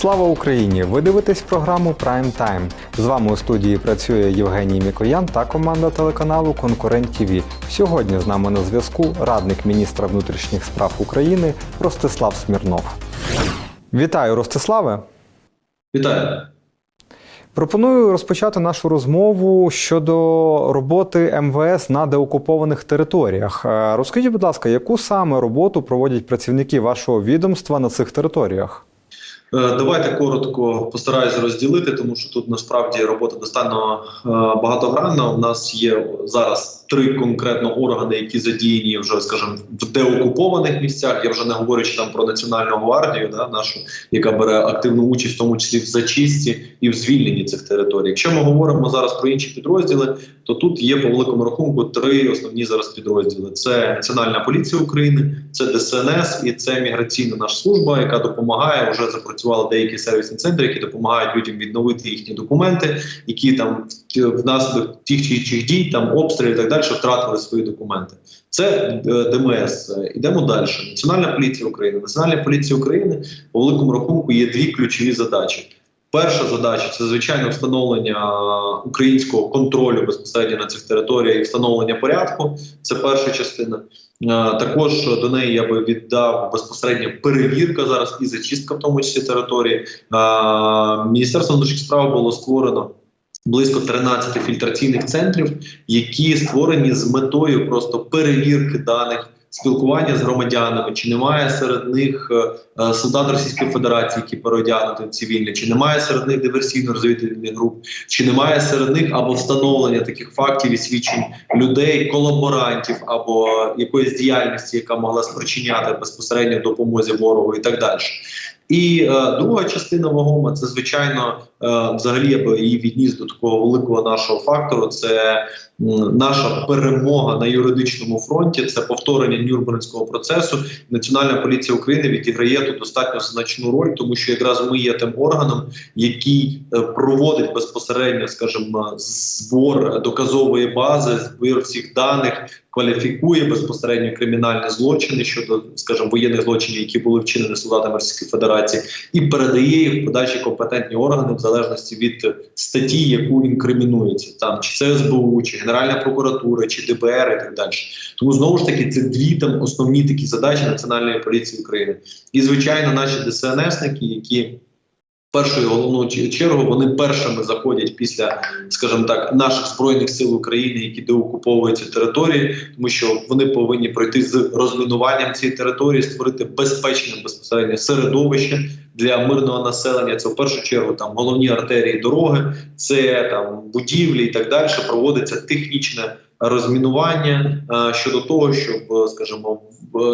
Слава Україні! Ви дивитесь програму Prime Time. З вами у студії працює Євгеній Мікоян та команда телеканалу Конкурент ТВ. Сьогодні з нами на зв'язку радник міністра внутрішніх справ України Ростислав Смірнов. Вітаю, Ростиславе! Вітаю. Пропоную розпочати нашу розмову щодо роботи МВС на деокупованих територіях. Е, Розкажіть, будь ласка, яку саме роботу проводять працівники вашого відомства на цих територіях? Е, Давайте коротко постараюся розділити, тому що тут насправді робота достатньо е, багатогранна. У нас є зараз три конкретно органи, які задіяні вже, скажімо, в деокупованих місцях. Я вже не говорячи там про національну гвардію, да, нашу, яка бере активну участь, в тому числі в зачистці і в звільненні цих територій. Якщо ми говоримо зараз про інші підрозділи, то тут є по великому рахунку три основні зараз підрозділи: це Національна поліція України, це ДСНС і це міграційна наша служба, яка допомагає вже запрацювали деякі сервісні центри, які допомагають людям відновити їхні документи, які там внаслідок тих чи інших дій, там обстрілів і так далі, втратили свої документи. Це е, ДМС. Ідемо далі. Національна поліція України. Національна поліція України по великому рахунку є дві ключові задачі. Перша задача це звичайно встановлення українського контролю безпосередньо на цих територіях і встановлення порядку. Це перша частина. Також до неї я би віддав безпосередньо перевірка зараз і зачистка, в тому числі території. Міністерство внутрішніх справ було створено. Близько 13 фільтраційних центрів, які створені з метою просто перевірки даних, спілкування з громадянами, чи немає серед них е, е, солдат Російської Федерації, які переодягнуті в цивільні, чи немає серед них диверсійно-розвідувальних груп, чи немає серед них або встановлення таких фактів і свідчень людей, колаборантів або якоїсь діяльності, яка могла спричиняти безпосередньо допомозі ворогу, і так далі. І е, друга частина вагома це звичайно, е, взагалі я би її відніс до такого великого нашого фактору. Це наша перемога на юридичному фронті, це повторення Нюрнберзького процесу. Національна поліція України відіграє тут достатньо значну роль, тому що якраз ми є тим органом, який е, проводить безпосередньо, скажімо, збор доказової бази, збір всіх даних. Кваліфікує безпосередньо кримінальні злочини щодо, скажімо, воєнних злочинів, які були вчинені солдатами Російської Федерації, і передає їх в подальші компетентні органи в залежності від статті, яку інкримінується, там чи це СБУ, чи Генеральна прокуратура, чи ДБР, і так далі. Тому знову ж таки це дві там основні такі задачі Національної поліції України. І звичайно, наші ДСНСники, які першою головною чи- чергу вони першими заходять після, скажімо так, наших збройних сил України, які деокуповують ці території, тому що вони повинні пройти з розмінуванням цієї території, створити безпечне безпосередньо середовище для мирного населення. Це в першу чергу там головні артерії дороги, це там будівлі і так далі. Проводиться технічне розмінування е, щодо того, щоб, е, скажімо,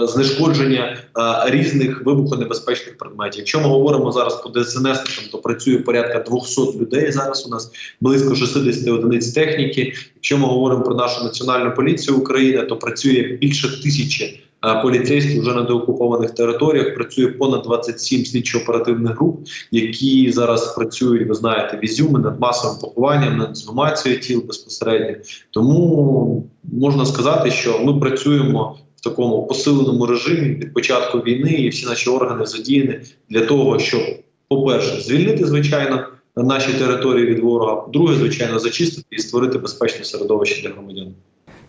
знешкодження е, різних вибухонебезпечних предметів. Якщо ми говоримо зараз по ДСНС, то працює порядка 200 людей. Зараз у нас близько 60 одиниць техніки. Якщо ми говоримо про нашу національну поліцію України, то працює більше тисячі. е, Поліцейських вже на деокупованих територіях працює понад 27 слідчо-оперативних груп, які зараз працюють, ви знаєте, в Ізюмі над масовим похованням, над згумацією тіл безпосередньо. Тому можна сказати, що ми працюємо такому посиленому режимі від початку війни, і всі наші органи задіяні для того, щоб, по-перше, звільнити звичайно наші території від ворога. Друге, звичайно, зачистити і створити безпечне середовище для громадян.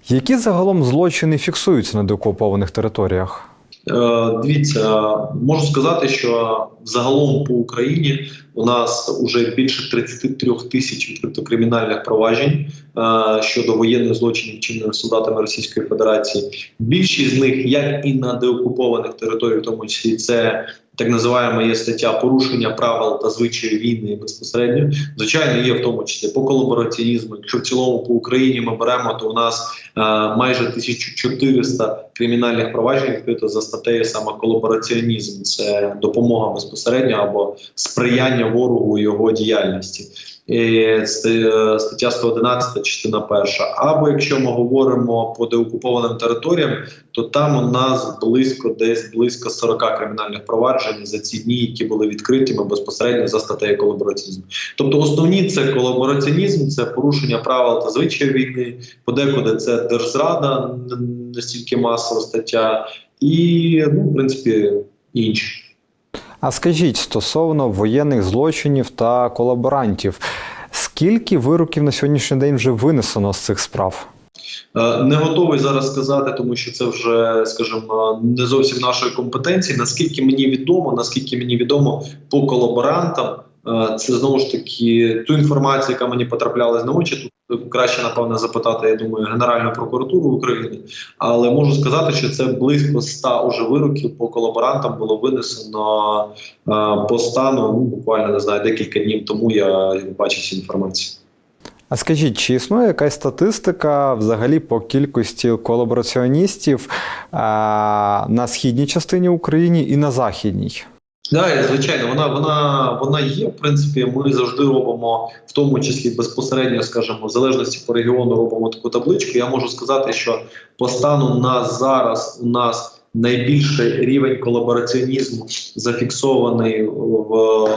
Які загалом злочини фіксуються на деокупованих територіях? Е, Дивіться, можу сказати, що загалом по Україні у нас вже більше 33 тисяч відкрито кримінальних проваджень е, щодо воєнних злочинів чинними солдатами Російської Федерації. Більшість з них, як і на деокупованих територіях, в тому числі це так називаємо є стаття порушення правил та звичаїв війни безпосередньо. Звичайно, є в тому числі по колабораціонізму. Якщо в цілому по Україні ми беремо, то у нас е, майже 1400 кримінальних проваджень відкрито за статтею саме колабораціонізм. Це допомога безпосередньо або сприяння ворогу його діяльності. Стаття 111, частина перша. Або якщо ми говоримо по деокупованим територіям, то там у нас близько десь близько 40 кримінальних проваджень за ці дні, які були відкриті безпосередньо за статтею колабораціонізму. Тобто, основні це колабораціонізм, це порушення правил та звичаїв війни. Подекуди це держзрада, настільки масова стаття, і ну, в принципі інші. А скажіть стосовно воєнних злочинів та колаборантів, скільки вироків на сьогоднішній день вже винесено з цих справ? Е, Не готовий зараз сказати, тому що це вже, скажімо, не зовсім нашої компетенції. Наскільки мені відомо, наскільки мені відомо по колаборантам, це знову ж таки ту інформацію, яка мені потраплялась на очі. Тут краще напевне запитати, я думаю, Генеральну прокуратуру України. Але можу сказати, що це близько 100 уже вироків по колаборантам було винесено е, по стану. Ну буквально не знаю, декілька днів тому я бачив цю інформацію. А скажіть, чи існує якась статистика взагалі по кількості колабораціоністів на східній частині України і на західній? Да, звичайно, вона вона вона є. В принципі, ми завжди робимо, в тому числі безпосередньо, скажімо, в залежності по регіону, робимо таку табличку. Я можу сказати, що по стану на зараз у нас найбільший рівень колабораціонізму зафіксований в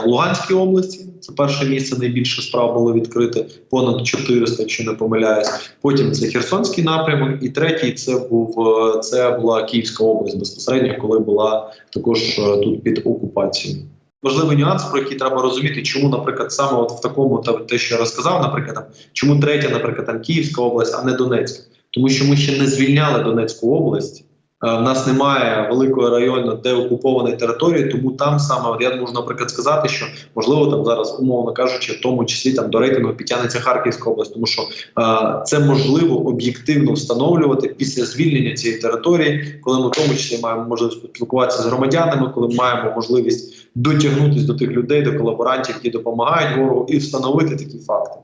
Луганській області. Це перше місце. Найбільше справ було відкрите, понад 400, якщо не помиляюсь. Потім це Херсонський напрямок, і третій це був це була Київська область безпосередньо, коли була також е, тут під окупацією. Важливий нюанс, про який треба розуміти, чому, наприклад, саме от в такому та те, що я розказав, наприклад, там, чому третя, наприклад, там Київська область, а не Донецька, тому що ми ще не звільняли Донецьку область. Е, В нас немає великого району, де окупованої території, тому там саме я можу, наприклад, сказати, що можливо там зараз, умовно кажучи, в тому числі там до рейтингу підтягнеться Харківська область, тому що е, це можливо об'єктивно встановлювати після звільнення цієї території, коли ми в тому числі маємо можливість поспілкуватися з громадянами, коли маємо можливість дотягнутися до тих людей, до колаборантів, які допомагають ворогу, і встановити такі факти.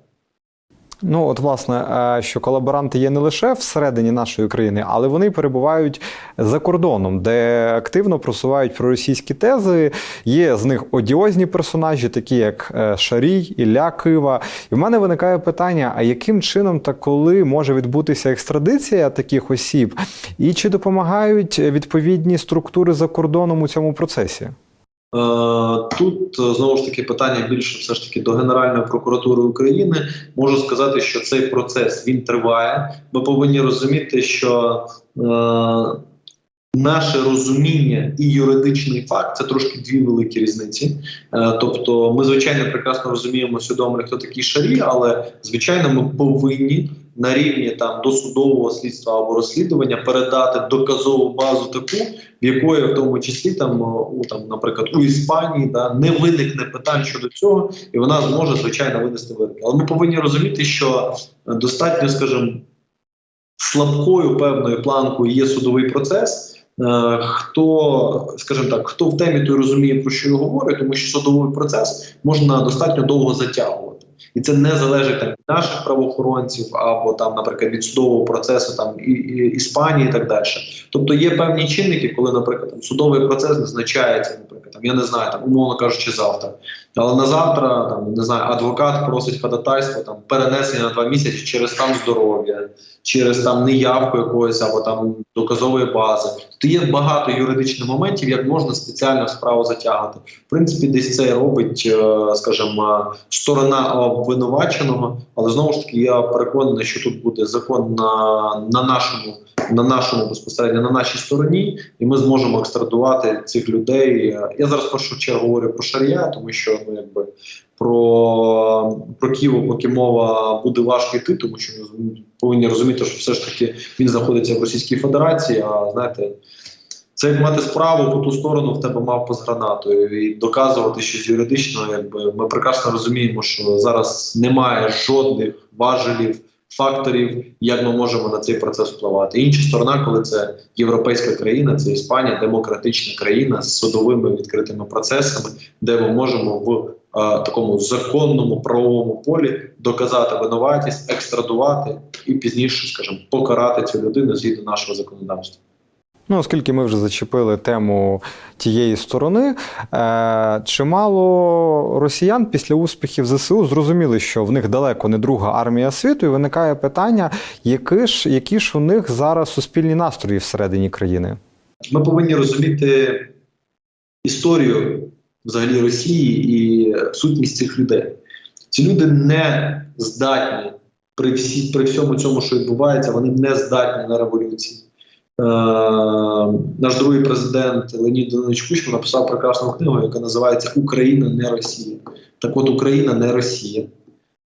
Ну, от, власне, е, що колаборанти є не лише всередині нашої країни, але вони перебувають за кордоном, де активно просувають проросійські тези. Є з них одіозні персонажі, такі як е, Шарій, Ілля Кива. І в мене виникає питання: а яким чином та коли може відбутися екстрадиція таких осіб, і чи допомагають відповідні структури за кордоном у цьому процесі? Е, Тут е, знову ж таки питання більше все ж таки до Генеральної прокуратури України. Можу сказати, що цей процес він триває. Ми повинні розуміти, що е, наше розуміння і юридичний факт це трошки дві великі різниці. Е, тобто, ми звичайно прекрасно розуміємо свідомо, хто такий шарі, але звичайно, ми повинні. На рівні там досудового слідства або розслідування передати доказову базу таку, в якої в тому числі там у там, наприклад, у Іспанії да не виникне питань щодо цього, і вона зможе звичайно винести вироки. Але ми повинні розуміти, що достатньо, скажімо, слабкою певною планкою є судовий процес. Е, Хто, скажімо так, хто в темі, той розуміє про що я говорю, тому що судовий процес можна достатньо довго затягувати, і це не залежить там наших правоохоронців або там, наприклад, від судового процесу там і, і Іспанії, і так далі. Тобто є певні чинники, коли, наприклад, там, судовий процес назначається, наприклад, там я не знаю, там умовно кажучи, завтра. Але на завтра там не знаю, адвокат просить ходатайство там перенесення на два місяці через стан здоров'я, через там неявку якоїсь або там доказової бази. То є багато юридичних моментів, як можна спеціально справу затягати. В принципі, десь це робить, е, скажімо, сторона обвинуваченого, але знову ж таки я переконаний, що тут буде закон на, на нашому. На нашому безпосередньо на нашій стороні, і ми зможемо екстрадувати цих людей. Я зараз в першу чергу говорю про шарія, тому що ну якби про, про Києво, поки мова буде важко йти, тому що ми повинні розуміти, що все ж таки він знаходиться в Російській Федерації. А знаєте, це як мати справу по ту сторону в тебе мав з гранатою і доказувати щось юридично, якби ми прекрасно розуміємо, що зараз немає жодних важелів. Факторів, як ми можемо на цей процес впливати. Інша сторона, коли це європейська країна, це Іспанія, демократична країна з судовими відкритими процесами, де ми можемо в е, такому законному правовому полі доказати винуватість, екстрадувати і пізніше, скажімо, покарати цю людину згідно нашого законодавства. Ну, оскільки ми вже зачепили тему тієї сторони, е, чимало росіян після успіхів ЗСУ зрозуміли, що в них далеко не друга армія світу, і виникає питання, які ж, які ж у них зараз суспільні настрої всередині країни. Ми повинні розуміти історію взагалі Росії і сутність цих людей. Ці люди не здатні при всі при всьому цьому, що відбувається, вони не здатні на революції. Наш другий президент Леонід Данилович Кучма написав прекрасну книгу, яка називається Україна не Росія. Так от Україна не Росія.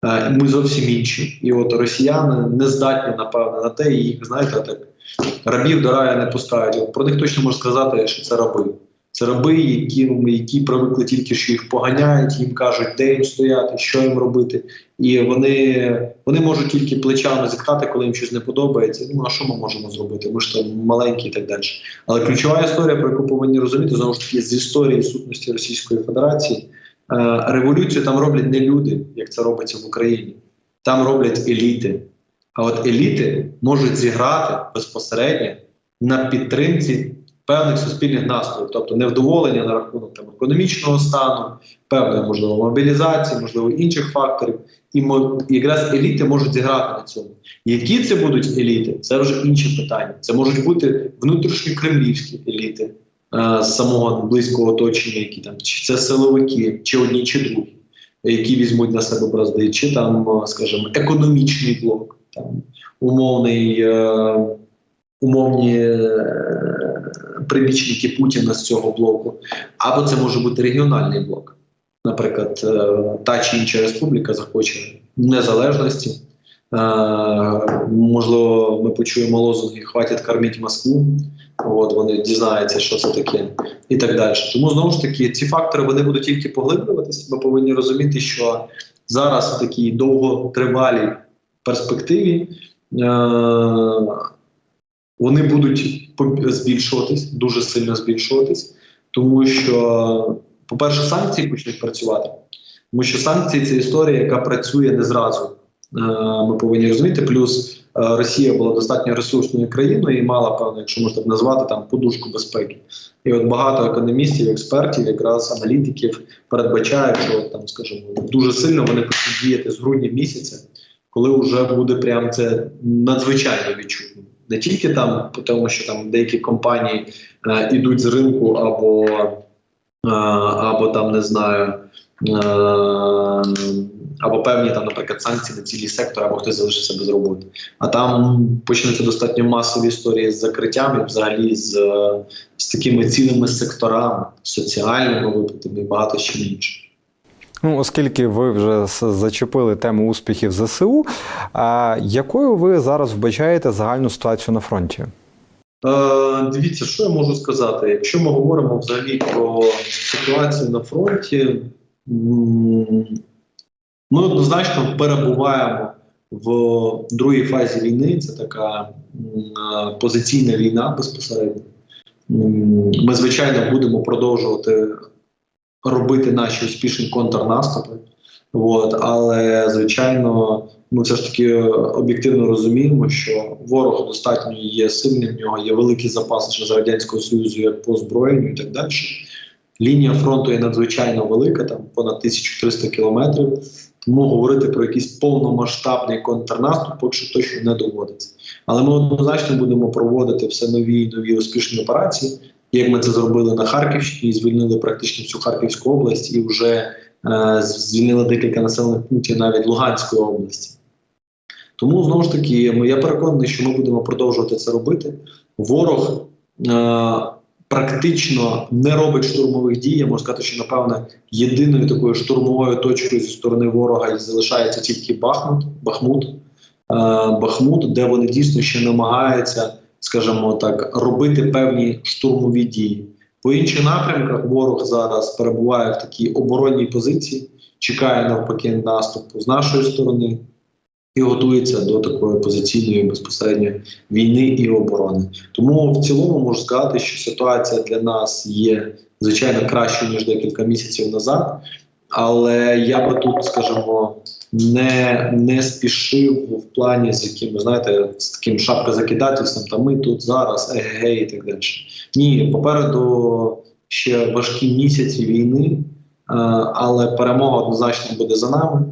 Е, Ми зовсім інші. І от росіяни не здатні, напевно, на те, і їх, знаєте, так рабів до рая не пускають. Про них точно можна сказати, що це раби. Це раби, які, які привикли тільки, що їх поганяють, їм кажуть, де їм стояти, що їм робити. І вони, вони можуть тільки плечами зітхати, коли їм щось не подобається. Ну а що ми можемо зробити? Ми ж там маленькі і так далі. Але ключова історія, про яку повинні розуміти, знову ж таки, з історії сутності Російської Федерації, е, революцію там роблять не люди, як це робиться в Україні. Там роблять еліти. А от еліти можуть зіграти безпосередньо на підтримці певних суспільних настроїв, тобто невдоволення на рахунок там, економічного стану, певної можливо мобілізації, можливо інших факторів. І якраз еліти можуть зіграти на цьому. Які це будуть еліти? Це вже інші питання. Це можуть бути внутрішньокремлівські еліти е, з самого близького оточення, які там чи це силовики, чи одні, чи другі, які візьмуть на себе бразди, чи там, е, скажімо, економічний блок, там умовний. Е, умовні е, прибічники Путіна з цього блоку, або це може бути регіональний блок. Наприклад, е, та чи інша республіка захоче незалежності. Е, Можливо, ми почуємо лозунги Хватить кормити Москву. От вони дізнаються, що це таке, і так далі. Тому знову ж таки, ці фактори вони будуть тільки поглиблюватися. Ми повинні розуміти, що зараз в такій довготривалій перспективі вони будуть збільшуватись, дуже сильно збільшуватись, тому що, по-перше, санкції почнуть працювати. Тому що санкції це історія, яка працює не зразу. Е, Ми повинні розуміти. Плюс е, Росія була достатньо ресурсною країною і мала певно, якщо можна так назвати, там подушку безпеки. І от багато економістів, експертів, якраз аналітиків передбачають, що там, скажімо, дуже сильно вони почнуть діяти з грудня місяця, коли вже буде прям це надзвичайно відчутно. Не тільки там, тому що там деякі компанії е, ідуть з ринку або, е, або там не знаю. Е, або певні там, наприклад, санкції на цілі сектори, або хтось залишиться без роботи. А там почнуться достатньо масові історії з закриттям і взагалі з, з такими цілими секторами, соціальними виплатами і багато ще інше. Ну, оскільки ви вже зачепили тему успіхів ЗСУ, а якою ви зараз вбачаєте загальну ситуацію на фронті? Е, дивіться, що я можу сказати. Якщо ми говоримо взагалі про ситуацію на фронті, ми однозначно перебуваємо в другій фазі війни. Це така позиційна війна безпосередньо. Ми, звичайно, будемо продовжувати робити наші успішні контрнаступи. От, але звичайно, ми все ж таки об'єктивно розуміємо, що ворог достатньо є сильним, в нього є великий запас ще з радянського союзу як по озброєнню і так далі. Лінія фронту є надзвичайно велика, там понад 1300 кілометрів. Тому говорити про якийсь повномасштабний контрнаступ поки що точно не доводиться. Але ми однозначно будемо проводити все нові і нові успішні операції, як ми це зробили на Харківщині, і звільнили практично всю Харківську область і вже е, звільнили декілька населених пунктів навіть Луганської області. Тому знову ж таки, я переконаний, що ми будемо продовжувати це робити. Ворог е, практично не робить штурмових дій. Я можу сказати, що напевне єдиною такою штурмовою точкою зі сторони ворога залишається тільки Бахмут, Бахмут, е, Бахмут, де вони дійсно ще намагаються, скажімо так, робити певні штурмові дії. По інших напрямках ворог зараз перебуває в такій оборонній позиції, чекає навпаки наступу з нашої сторони і готується до такої позиційної безпосередньо війни і оборони. Тому в цілому можу сказати, що ситуація для нас є звичайно кращою ніж декілька місяців назад. Але я би тут, скажімо, не, не спішив в плані з яким, знаєте, з таким шапкозакидательством, та ми тут зараз, еге, і так далі. Ні, попереду ще важкі місяці війни, е, але перемога однозначно буде за нами.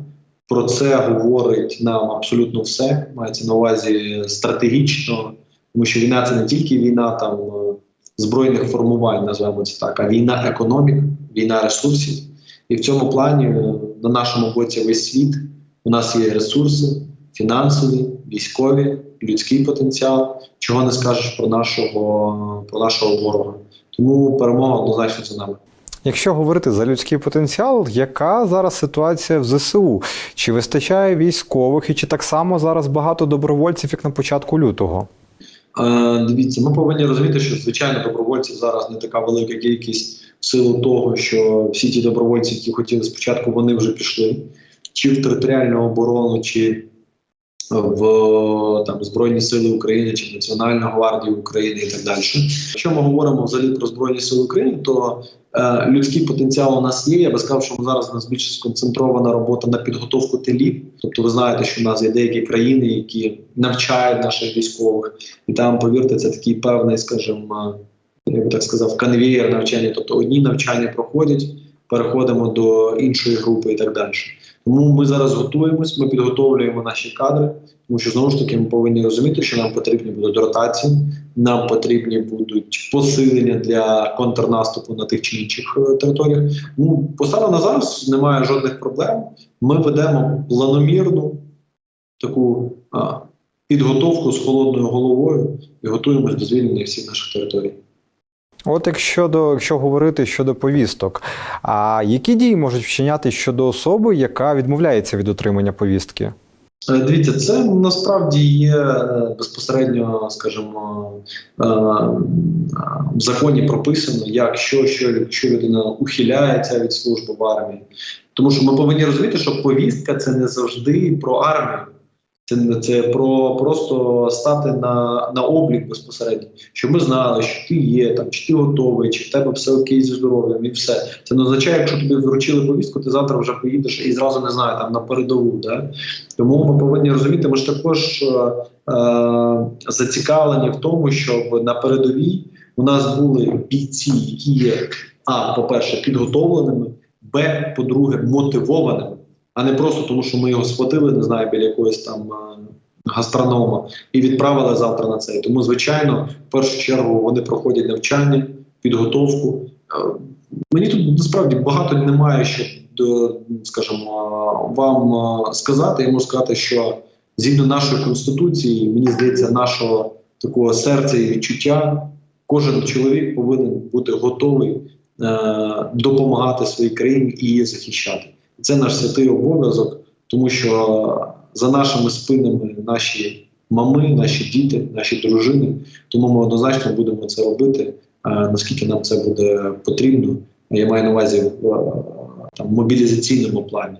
Про це говорить нам абсолютно все. Мається на увазі стратегічно, тому що війна це не тільки війна там е, збройних формувань, називаємо це так, а війна економік, війна ресурсів. І в цьому плані е, на нашому боці весь світ. У нас є ресурси фінансові, військові, людський потенціал. Чого не скажеш про нашого, про нашого ворога. Тому перемога однозначно за нами. Якщо говорити за людський потенціал, яка зараз ситуація в ЗСУ? Чи вистачає військових, і чи так само зараз багато добровольців, як на початку лютого? Е, Дивіться, ми повинні розуміти, що звичайно добровольців зараз не така велика кількість в силу того, що всі ті добровольці, які хотіли спочатку, вони вже пішли. Чи в територіальну оборону, чи в там Збройні Сили України, чи Національну гвардію України і так далі. Якщо ми говоримо взагалі про Збройні Сили України, то е, людський потенціал у нас є. Я би сказав, що зараз у нас більше сконцентрована робота на підготовку тилів. Тобто, ви знаєте, що в нас є деякі країни, які навчають наших військових, і там, повірте, це такий певний, скажімо, я би так сказав, конвеєр навчання. Тобто одні навчання проходять, переходимо до іншої групи і так далі. Тому ми зараз готуємось, ми підготовлюємо наші кадри, тому що знову ж таки ми повинні розуміти, що нам потрібні будуть ротації, нам потрібні будуть посилення для контрнаступу на тих чи інших е, територіях. Ну поставлено на зараз немає жодних проблем. Ми ведемо планомірну таку а, підготовку з холодною головою і готуємось до звільнення всіх наших територій. От якщо до якщо говорити щодо повісток, а які дії можуть вчиняти щодо особи, яка відмовляється від отримання повістки? Е, Дивіться, це насправді є е, безпосередньо, скажімо, е, в законі прописано, як що, що якщо людина ухиляється від служби в армії. Тому що ми повинні розуміти, що повістка це не завжди про армію. Це це про просто стати на на облік безпосередньо, щоб ми знали, що ти є там, чи ти готовий, чи в тебе все окей зі здоров'ям, і все. Це не означає, якщо тобі вручили повістку, ти завтра вже поїдеш і зразу не знаю там на передову. Да? Тому ми повинні розуміти, ми ж також е, е, зацікавлені в тому, щоб на передовій у нас були бійці, які є а, по-перше, підготовленими, б, по-друге, мотивованими а не просто тому, що ми його схватили, не знаю, біля якогось там е, гастронома і відправили завтра на це. Тому, звичайно, в першу чергу вони проходять навчання, підготовку. Е, Мені тут насправді багато немає, що скажімо, вам е, сказати. Я можу сказати, що згідно нашої конституції, мені здається, нашого такого серця і відчуття, кожен чоловік повинен бути готовий е, допомагати своїй країні і її захищати. Це наш святий обов'язок, тому що за нашими спинами наші мами, наші діти, наші дружини. Тому ми однозначно будемо це робити, наскільки нам це буде потрібно. Я маю на увазі в там мобілізаційному плані,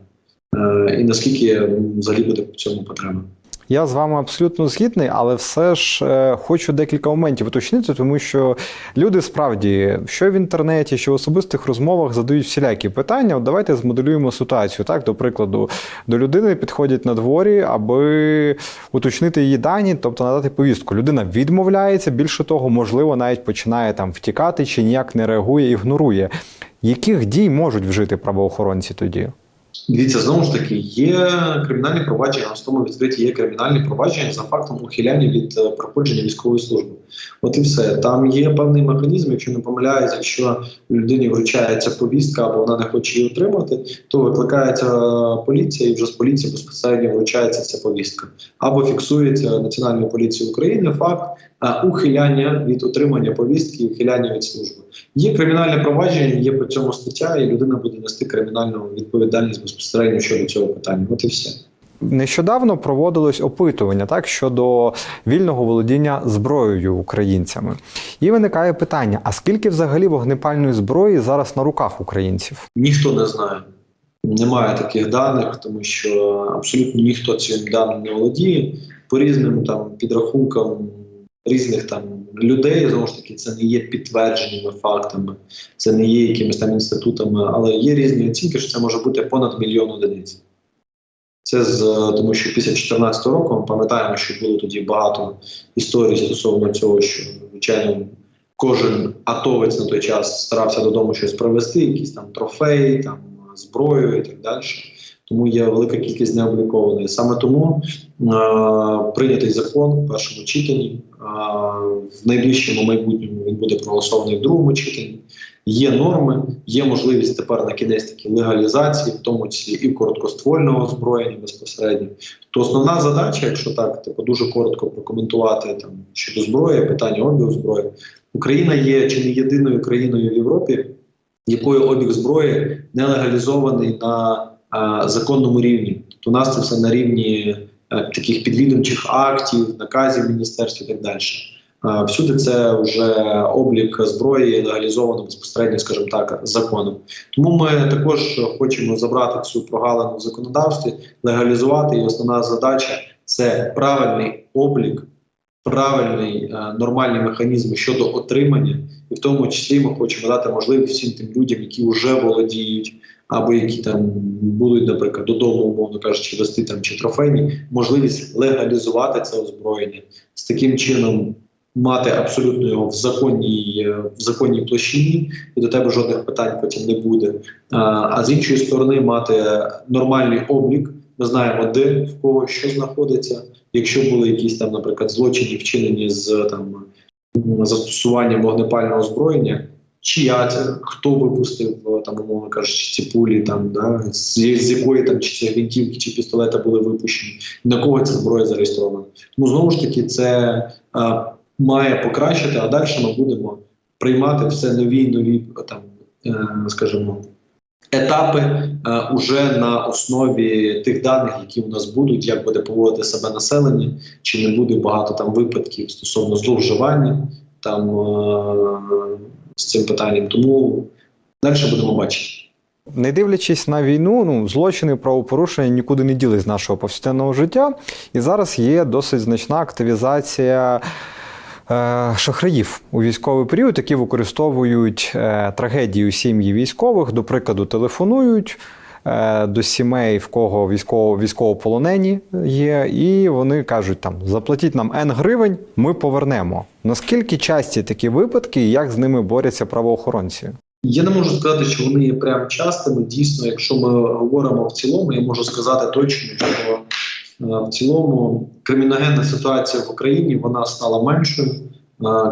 і наскільки взагалі буде в цьому потреба. Я з вами абсолютно згідний, але все ж е, хочу декілька моментів уточнити, тому що люди справді, що в інтернеті, що в особистих розмовах задають всілякі питання. От давайте змоделюємо ситуацію. Так, до прикладу, до людини підходять на дворі, аби уточнити її дані, тобто надати повістку. Людина відмовляється, більше того, можливо, навіть починає там втікати чи ніяк не реагує, ігнорує. Яких дій можуть вжити правоохоронці тоді? Дивіться, знову ж таки, є кримінальні провадження, в тому відкриті є кримінальні провадження за фактом ухиляння від е, проходження військової служби. От і все. Там є певний механізм, якщо не помиляюсь, якщо людині вручається повістка або вона не хоче її отримати, то викликається поліція і вже з поліції безпосередньо вручається ця повістка. Або фіксується Національною поліцією України факт ухиляння від отримання повістки, ухиляння від служби. Є кримінальне провадження, є по цьому стаття, і людина буде нести кримінальну відповідальність безпосередньо щодо цього питання. От і все. Нещодавно проводилось опитування так щодо вільного володіння зброєю українцями, і виникає питання: а скільки взагалі вогнепальної зброї зараз на руках українців? Ніхто не знає. Немає таких даних, тому що абсолютно ніхто цим даним не володіє по різним там підрахункам різних там людей. Знову ж таки, це не є підтвердженими фактами, це не є якимись там інститутами, але є різні оцінки, що це може бути понад мільйон одиниць. Це з тому, що після 2014 року ми пам'ятаємо, що було тоді багато історій стосовно цього, що звичайно кожен атовець на той час старався додому щось привезти, якісь там трофеї, там зброю і так далі. Тому є велика кількість необлікованої. Саме тому е, прийнятий закон в першому читанні. Е, в найближчому майбутньому він буде проголосований в другому читанні. Є норми, є можливість тепер на кінець таки легалізації, в тому числі і короткоствольного озброєння безпосередньо. То основна задача, якщо так типу дуже коротко прокоментувати там щодо зброї, питання обігу зброї, Україна є чи не єдиною країною в Європі, якою обіг зброї не легалізований на а, законному рівні. Тобто у нас це все на рівні таких підвідомчих актів, наказів міністерств і так далі. Всюди це вже облік зброї легалізовано безпосередньо, скажімо так, законом. Тому ми також хочемо забрати цю прогалину в законодавстві, легалізувати. І основна задача це правильний облік, правильний е, нормальні механізми щодо отримання, і в тому числі ми хочемо дати можливість всім тим людям, які вже володіють. Або які там будуть, наприклад, додому, умовно кажучи, вести там чи трофейні, можливість легалізувати це озброєння з таким чином мати абсолютно його в законній е, в законній площині, і до тебе жодних питань потім не буде. А, а з іншої сторони, мати нормальний облік. Ми знаємо, де в кого що знаходиться. Якщо були якісь там, наприклад, злочини вчинені з там м, застосуванням вогнепального озброєння, чия це, хто випустив е, там, умовно кажучи, ці пулі, там да з, з якої там чи гвинтівки чи пістолета були випущені, на кого ця зброя зареєстрована. Тому знову ж таки, це е, має покращити, а далі ми будемо приймати все нові нові там, е, скажімо, етапи е, уже на основі тих даних, які у нас будуть, як буде поводити себе населення, чи не буде багато там випадків стосовно зловживання там е, з цим питанням. Тому далі будемо бачити. Не дивлячись на війну, ну злочини, правопорушення нікуди не діли з нашого повсякденного життя. І зараз є досить значна активізація. Е, Шахраїв у військовий період, які використовують е, трагедію сім'ї військових, до прикладу, телефонують е, до сімей, в кого військово, військовополонені є, і вони кажуть: там заплатіть нам N гривень, ми повернемо. Наскільки часті такі випадки, і як з ними борються правоохоронці? Я не можу сказати, що вони є прям частими. Дійсно, якщо ми говоримо в цілому, я можу сказати точно, що в цілому криміногенна ситуація в Україні вона стала меншою.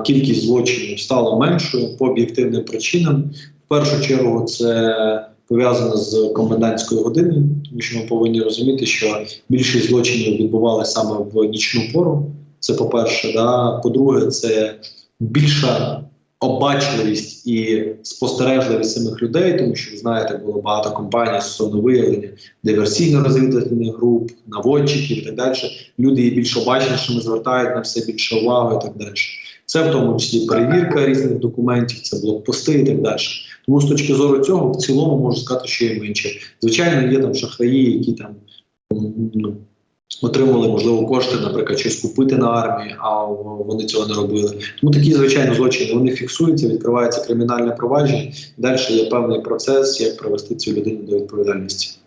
Кількість злочинів стала меншою по об'єктивним причинам. В першу чергу це пов'язано з комендантською годиною, тому що ми повинні розуміти, що більшість злочинів відбувалися саме в нічну пору. Це по-перше, да. по-друге, це більша обачливість і спостережливість самих людей, тому що ви знаєте, було багато компаній стосовно виявлення диверсійно-розвідувальних груп, наводчиків і так далі. Люди є більш обачнішими, звертають на все більше уваги і так далі. Це в тому числі перевірка різних документів, це блокпости і так далі. Тому з точки зору цього, в цілому можу сказати, що є менше. Звичайно, є там шахраї, які там ну, отримали можливо кошти, наприклад, щось купити на армії, а вони цього не робили. Тому такі звичайно злочини вони фіксуються, відкривається кримінальне провадження. Далі є певний процес, як привести цю людину до відповідальності.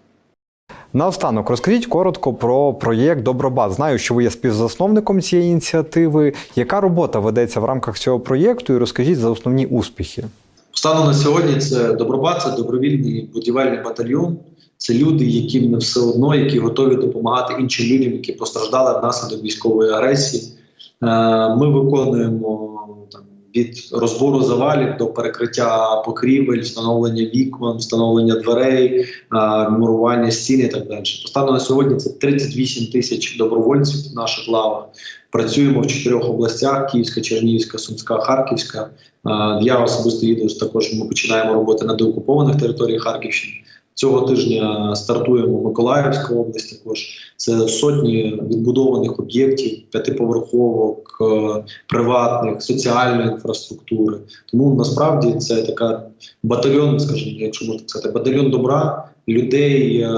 Наостанок розкажіть коротко про проєкт Добробат. Знаю, що ви є співзасновником цієї ініціативи. Яка робота ведеться в рамках цього проєкту? І розкажіть за основні успіхи. Станом на сьогодні це добробат, це добровільний будівельний батальйон. Це люди, яким не все одно, які готові допомагати іншим людям, які постраждали внаслідок військової агресії. Е, Ми виконуємо там від розбору завалів до перекриття покрівель, встановлення вікон, встановлення дверей, е, мурування стін і так далі. Станом на сьогодні це 38 тисяч добровольців в наших лавах. Працюємо в чотирьох областях: Київська, Чернігівська, Сумська, Харківська. Е, Я особисто їду також. Ми починаємо роботи на деокупованих територіях Харківщини. Цього тижня стартуємо в Миколаївську область. Також це сотні відбудованих об'єктів, п'ятиповерховок, е, приватних, соціальної інфраструктури. Тому насправді це така батальйон, скажімо, якщо можна сказати, батальйон добра людей, е,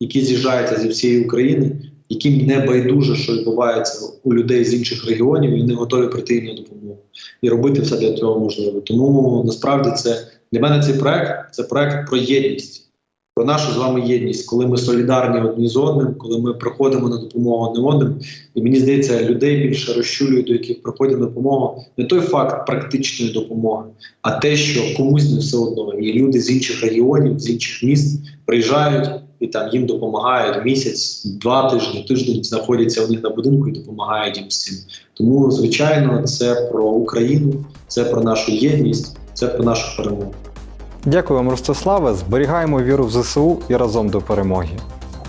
які з'їжджаються зі всієї України, яким не байдуже, що відбувається у людей з інших регіонів, і вони готові прийти на допомогу і робити все для цього можливо. Тому насправді це для мене цей проект це проект про єдність. Про нашу з вами єдність, коли ми солідарні одні з одним, коли ми приходимо на допомогу одним одним, і мені здається, людей більше розчулюють, до яких приходять на допомогу, не той факт практичної допомоги, а те, що комусь не все одно. І люди з інших регіонів, з інших міст приїжджають і там їм допомагають місяць, два тижні, тиждень знаходяться у них на будинку і допомагають їм з цим. Тому, звичайно, це про Україну, це про нашу єдність, це про нашу перемогу. Дякую вам, Ростиславе. Зберігаємо віру в ЗСУ і разом до перемоги.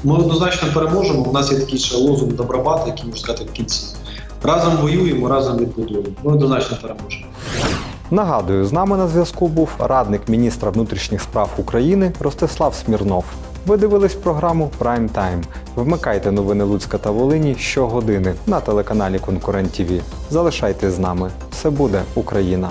Ми однозначно переможемо. У нас є такий ще лозунг добробат, який можна сказати в кінці. Разом воюємо, разом відбудуємо. Ми однозначно переможемо. Нагадую, з нами на зв'язку був радник міністра внутрішніх справ України Ростислав Смірнов. Ви дивились програму Прайм Тайм. Вмикайте новини Луцька та Волині щогодини на телеканалі Конкурент ТІВІ. Залишайтесь з нами. Все буде Україна!